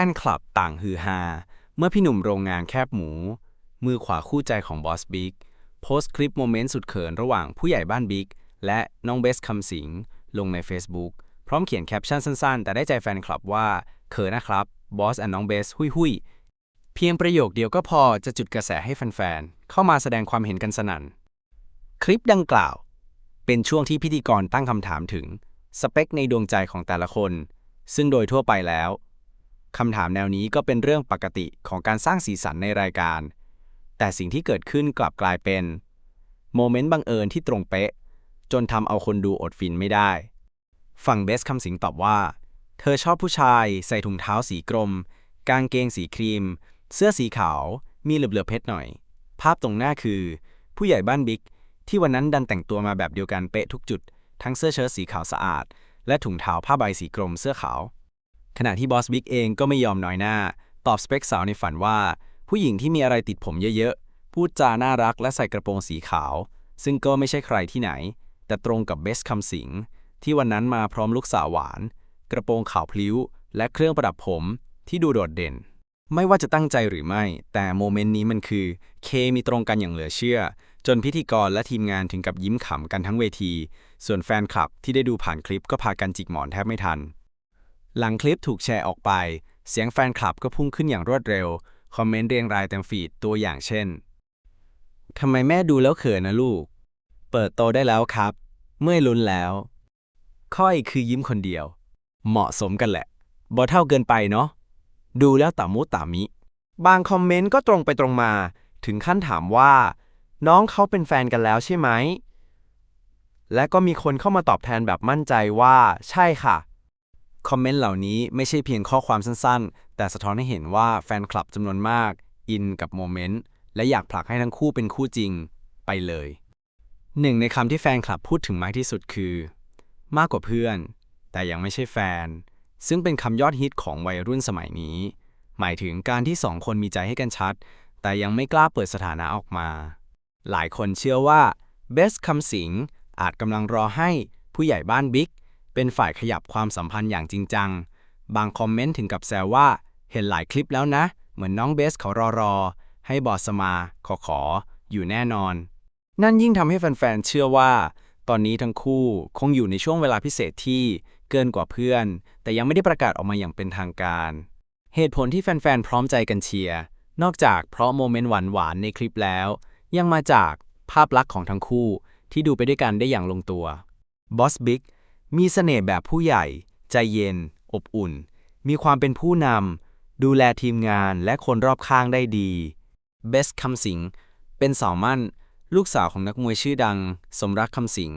ฟนคลับต่างฮือฮา เมื่อพี่หนุ่มโรงงานแคบหมู มือขวาคู่ใจของบอสบิ๊กโพสต์คลิปโมเมนต์สุดเขินระหว่างผู้ใหญ่บ้านบิ๊กและน้องเบสคำสิงลงใน Facebook พร้อมเขียนแคปชั่นสั้นๆ แต่ได้ใจแฟนคลับว่าเขินนะครับบอสและน้องเบส หุยหุยๆเพียงประโยคเดียวก็พอจะจุดกระแสให้แฟนๆ เข้ามาแสดงความเห็นกันสนั่น คลิปดังกล่าว เป็นช่วงที่พิธีกรตั้งคำถามถึง สเปคในดวงใจของแต่ละคน ซึ่งโดยทั่วไปแล้ว คำถามแนวนี้ก็เป็นเรื่องปกติของการสร้างสีสันในรายการ แต่สิ่งที่เกิดขึ้นกลับกลายเป็นโมเมนต์บังเอิญที่ตรงเป๊ะ จนทำเอาคนดูอดฟินไม่ได้ ฝั่งเบสคำสิงตอบว่า เธอชอบผู้ชายใส่ถุงเท้าสีกรม กางเกงสีครีม เสื้อสีขาว มีเหลือบๆเพชรหน่อย ภาพตรงหน้าคือ ผู้ใหญ่บ้านบิ๊กที่วันนั้นดันแต่งตัวมาแบบเดียวกันเป๊ะทุกจุด ทั้งเสื้อเชิ้ตสีขาวสะอาด และถุงเท้าผ้าใบสีกรมเสื้อขาว ขณะที่บอสบิ๊กเองก็ไม่ยอมน้อยหน้า ตอบสเปคสาวในฝันว่า ผู้หญิงที่มีอะไรติดผมเยอะๆ พูดจาน่ารักและใส่กระโปรงสีขาว ซึ่งก็ไม่ใช่ใครที่ไหน แต่ตรงกับเบสคำสิง ที่วันนั้นมาพร้อมลูกสาวหวาน กระโปรงขาวพลิ้ว และเครื่องประดับผมที่ดูโดดเด่น ไม่ว่าจะตั้งใจหรือไม่ แต่โมเมนต์นี้มันคือ เคมีตรงกันอย่างเหลือเชื่อ จนพิธีกรและทีมงานถึงกับยิ้มขำกันทั้งเวที ส่วนแฟนคลับที่ได้ดูผ่านคลิปก็พากันจิกหมอนแทบไม่ทัน หลังคลิปถูกแชร์ออกไป เสียงแฟนคลับก็พุ่งขึ้นอย่างรวดเร็ว คอมเมนต์เรียงรายเต็มฟีดตัวอย่างเช่น ทำไมแม่ดูแล้วเขินนะลูก เปิดโตได้แล้วครับ เมื่อยลุ้นแล้ว ค่อยคือยิ้มคนเดียว เหมาะสมกันแหละบ่เท่าเกินไปเนาะ ดูแล้วตามุตามิ บางคอมเมนต์ก็ตรงไปตรงมา ถึงขั้นถามว่า น้องเขาเป็นแฟนกันแล้วใช่ไหม และก็มีคนเข้ามาตอบแทนแบบมั่นใจว่า ใช่ค่ะ คอมเมนต์เหล่านี้ไม่ใช่เพียงข้อความสั้นๆ แต่สะท้อนให้เห็นว่าแฟนคลับจำนวนมาก อินกับโมเมนต์ และอยากผลักให้ทั้งคู่เป็นคู่จริงไปเลย หนึ่งในคำที่แฟนคลับพูดถึงมากที่สุดคือ มากกว่าเพื่อน แต่ยังไม่ใช่แฟน ซึ่งเป็นคำยอดฮิตของวัยรุ่นสมัยนี้ หมายถึงการที่สองคนมีใจให้กันชัด แต่ยังไม่กล้าเปิดสถานะออกมา หลายคนเชื่อว่าเบสคำสิงอาจกำลังรอให้ผู้ใหญ่บ้านบิ๊ก เป็นฝ่ายขยับความสัมพันธ์อย่างจริงจัง บางคอมเมนต์ถึงกับแซวว่า เห็นหลายคลิปแล้วนะ เหมือนน้องเบสเขารอรอ ให้บอสมา ขอขอ อยู่แน่นอน นั่นยิ่งทำให้แฟนๆ เชื่อว่า ตอนนี้ทั้งคู่คงอยู่ในช่วงเวลาพิเศษที่เกินกว่าเพื่อน แต่ยังไม่ได้ประกาศออกมาอย่างเป็นทางการ เหตุผลที่แฟนๆ พร้อมใจกันเชียร์ นอกจากเพราะโมเมนต์หวานๆ ในคลิปแล้ว ยังมาจากภาพลักษณ์ของทั้งคู่ที่ดูไปด้วยกันได้อย่างลงตัวบอสบิ๊ก มีเสน่ห์แบบผู้ใหญ่ ใจเย็น อบอุ่น มีความเป็นผู้นำ ดูแลทีมงานและคนรอบข้างได้ดีเบสคำสิง เป็นสาวมั่น ลูกสาวของนักมวยชื่อดัง สมรักคำสิง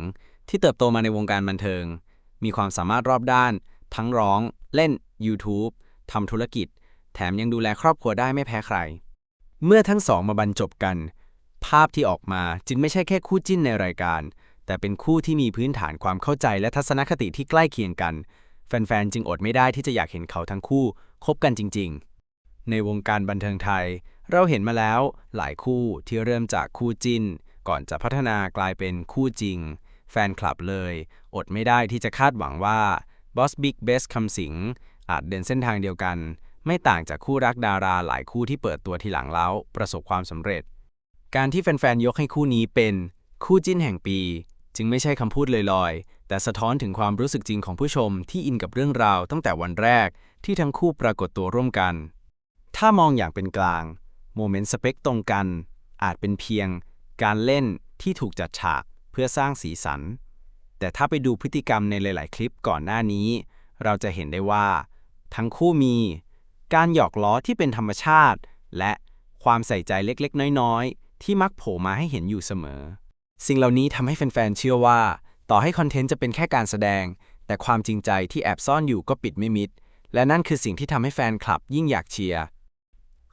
ที่เติบโตมาในวงการบันเทิง มีความสามารถรอบด้าน ทั้งร้อง เล่น YouTube ทำธุรกิจ แถมยังดูแลครอบครัวได้ไม่แพ้ใคร เมื่อทั้งสองมาบรรจบกัน ภาพที่ออกมาจึงไม่ใช่แค่คู่จิ้นในรายการ แต่เป็นคู่ที่มีพื้นฐานความเข้าใจและทัศนคติที่ใกล้เคียงกัน แฟนๆ จึงอดไม่ได้ที่จะอยากเห็นเขาทั้งคู่คบกันจริง ๆ ในวงการบันเทิงไทย เราเห็นมาแล้วหลายคู่ที่เริ่มจากคู่จิ้น ก่อนจะพัฒนากลายเป็นคู่จริง แฟนคลับเลย อดไม่ได้ที่จะคาดหวังว่าบอสบิ๊กเบสคำสิงอาจเดินเส้นทางเดียวกัน ไม่ต่างจากคู่รักดาราหลายคู่ที่เปิดตัวทีหลังแล้วประสบความสำเร็จ การที่แฟนๆยกให้คู่นี้เป็นคู่จิ้นแห่งปี จึงไม่ใช่คำพูดลอยๆ แต่สะท้อนถึงความรู้สึกจริงของผู้ชมที่อินกับเรื่องราวตั้งแต่วันแรกที่ทั้งคู่ปรากฏตัวร่วมกัน ถ้ามองอย่างเป็นกลาง โมเมนต์สเปคตรงกัน อาจเป็นเพียง การเล่นที่ถูกจัดฉากเพื่อสร้างสีสัน แต่ถ้าไปดูพฤติกรรมในหลาย ๆ คลิปก่อนหน้านี้ เราจะเห็นได้ว่า ทั้งคู่มี การหยอกล้อที่เป็นธรรมชาติ และความใส่ใจเล็ก ๆ น้อย ๆ ที่มักโผล่มาให้เห็นอยู่เสมอ สิ่งเหล่านี้ทำให้แฟนๆ เชื่อว่า ต่อให้คอนเทนต์จะเป็นแค่การแสดง แต่ความจริงใจที่แอบซ่อนอยู่ก็ปิดไม่มิด และนั่นคือสิ่งที่ทำให้แฟนคลับยิ่งอยากเชียร์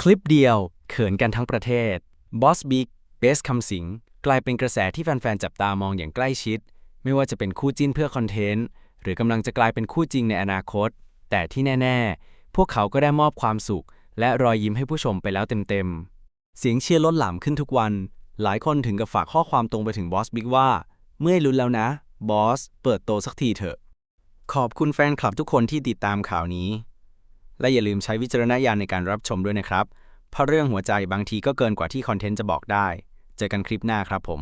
คลิปเดียว เขินกันทั้งประเทศบอสบิ๊กเบสคำสิงกลายเป็นกระแสที่แฟนๆ จับตามองอย่างใกล้ชิด ไม่ว่าจะเป็นคู่จิ้นเพื่อคอนเทนต์ หรือกำลังจะกลายเป็นคู่จริงในอนาคต แต่ที่แน่ ๆ พวกเขาก็ได้มอบความสุข และรอยยิ้มให้ผู้ชมไปแล้วเต็มๆ เสียงเชียร์ล้นหลามขึ้นทุกวัน หลายคนถึงกับฝากข้อความตรงไปถึงบอสบิ๊กว่า เมื่อยลุ้นแล้วนะ บอส เปิดโตสักทีเถอะ ขอบคุณแฟนคลับทุกคนที่ติดตามข่าวนี้ และอย่าลืมใช้วิจารณญาณในการรับชมด้วยนะครับ เพราะเรื่องหัวใจบางทีก็เกินกว่าที่คอนเทนต์จะบอกได้ เจอกันคลิปหน้าครับผม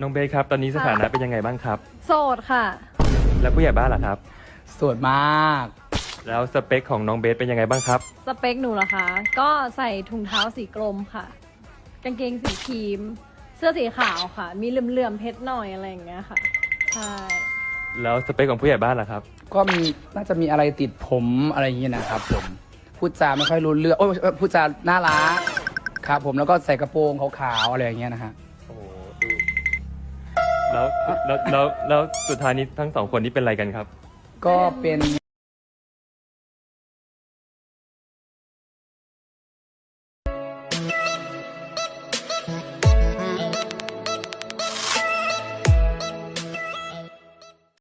น้องเบสครับ ตอนนี้สถานะเป็นยังไงบ้างครับ โสดค่ะ แล้วผู้ใหญ่บ้านล่ะครับ สวยมาก แล้วสเปคของน้องเบสเป็นยังไงบ้างครับ สเปคหนูเหรอคะ ก็ใส่ถุงเท้าสีกรมค่ะ กางเกงสีครีม เสื้อสีขาวค่ะ มีเหลื่อมๆเพชรหน่อยอะไรอย่างเงี้ยค่ะใช่แล้วสเปคของผู้ใหญ่บ้านล่ะครับ ก็มีน่าจะมีอะไรติดผมอะไรอย่างเงี้ยนะครับผมพูดจาไม่ค่อยรู้เรื่องโอ้ยพูดจาน่ารักครับผมแล้วก็ใส่กระโปรงขาวๆอะไรอย่างเงี้ยนะฮะโอ้โหดูแล้วแล้วแล้วแล้วสุดท้ายนี้ทั้งสองคนนี้เป็นอะไรกันครับ ก็เป็น